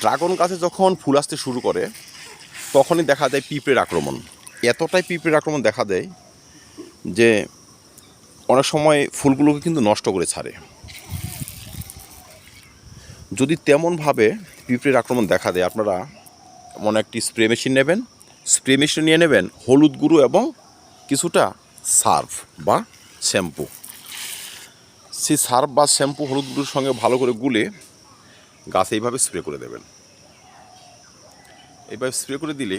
Dragon গাছে যখন ফুল আসতে শুরু করে, তখনই দেখা যায় পিঁপড়ের আক্রমণ। এতটাই পিঁপড়ের আক্রমণ দেখা দেয় যে অনেক সময় ফুলগুলোকে কিন্তু নষ্ট করে ছাড়ে। যদি তেমনভাবে পিঁপড়ের আক্রমণ দেখা দেয়, আপনারা এমন একটি স্প্রে মেশিন নেবেন। স্প্রে মেশিন নিয়ে নেবেন হলুদ গুঁড়ো এবং কিছুটা সার্ফ বা শ্যাম্পু। সেই সার্ফ বা শ্যাম্পু, হলুদ গুঁড়োর সঙ্গে ভালো করে গুলে গাছে এইভাবে স্প্রে করে দেবেন। এইভাবে স্প্রে করে দিলে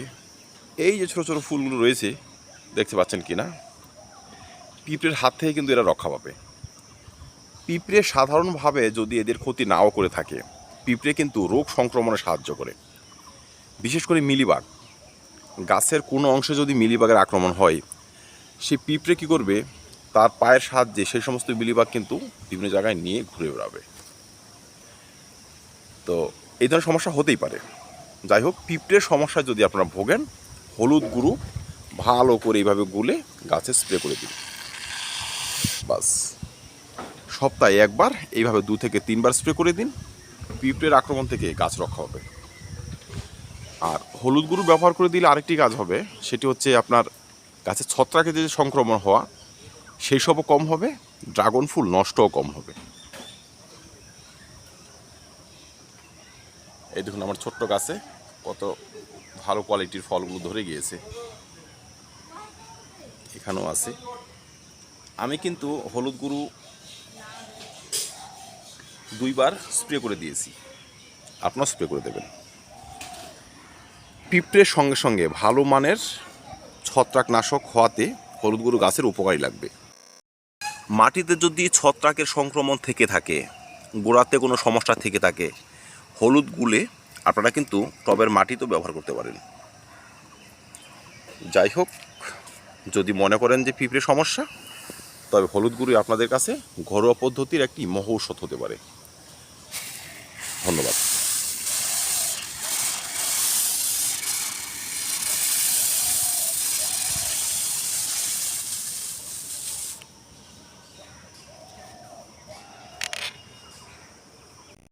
এই যে ছোটো ছোটো ফুলগুলো রয়েছে, দেখতে পাচ্ছেন কি না পিঁপড়ের হাত থেকে কিন্তু এরা রক্ষা পাবে। পিঁপড়ে সাধারণভাবে যদি এদের ক্ষতি নাও করে থাকে, পিঁপড়ে কিন্তু রোগ সংক্রমণে সাহায্য করে। বিশেষ করে মিলিবাগ। গাছের কোনো অংশে যদি মিলিবাগের আক্রমণ হয়, সে পিঁপড়ে কী করবে? তার পায়ের সাহায্যে সেই সমস্ত মিলিবাগ কিন্তু বিভিন্ন জায়গায় নিয়ে ঘুরে বেড়াবে। তো এই ধরনের সমস্যা হতেই পারে। যাই হোক, পিঁপড়ের সমস্যা যদি আপনারা ভোগেন, হলুদ গুঁড়ো ভালো করে এইভাবে গুলে গাছে স্প্রে করে দিন। বাস। সপ্তাহে একবার এইভাবে দু থেকে তিনবার স্প্রে করে দিন। পিঁপড়ের আক্রমণ থেকে গাছ রক্ষা হবে। আর হলুদ গুঁড়ো ব্যবহার করে দিলে আরেকটি কাজ হবে, সেটি হচ্ছে আপনার গাছের ছত্রাকে যে সংক্রমণ হওয়া, সেই সবও কম হবে, ড্রাগন ফুল নষ্টও কম হবে। এই দেখুন আমার ছোট্ট গাছে কত ভালো কোয়ালিটির ফলগুলো ধরে গিয়েছে। এখানেও আছে। আমি কিন্তু হলুদ গুঁড়ো দুইবার স্প্রে করে দিয়েছি। আপনার স্প্রে করে দেবেন। পিঁপড়ের সঙ্গে সঙ্গে ভালো মানের ছত্রাকনাশক হওয়াতে হলুদ গুঁড়ো গাছের উপকারী লাগবে। মাটিতে যদি ছত্রাকের সংক্রমণ থেকে থাকে, গোড়াতে কোনো সমস্যা থেকে থাকে হলুদ গুলে আপনারা কিন্তু টবের মাটি তো ব্যবহার করতে পারেন। যাই হোক, যদি মনে করেন যে পিঁপড়ে সমস্যা, তবে হলুদ গুঁড়ি আপনাদের কাছে ঘরোয়া পদ্ধতির একটি মহৌষধ হতে পারে। ধন্যবাদ।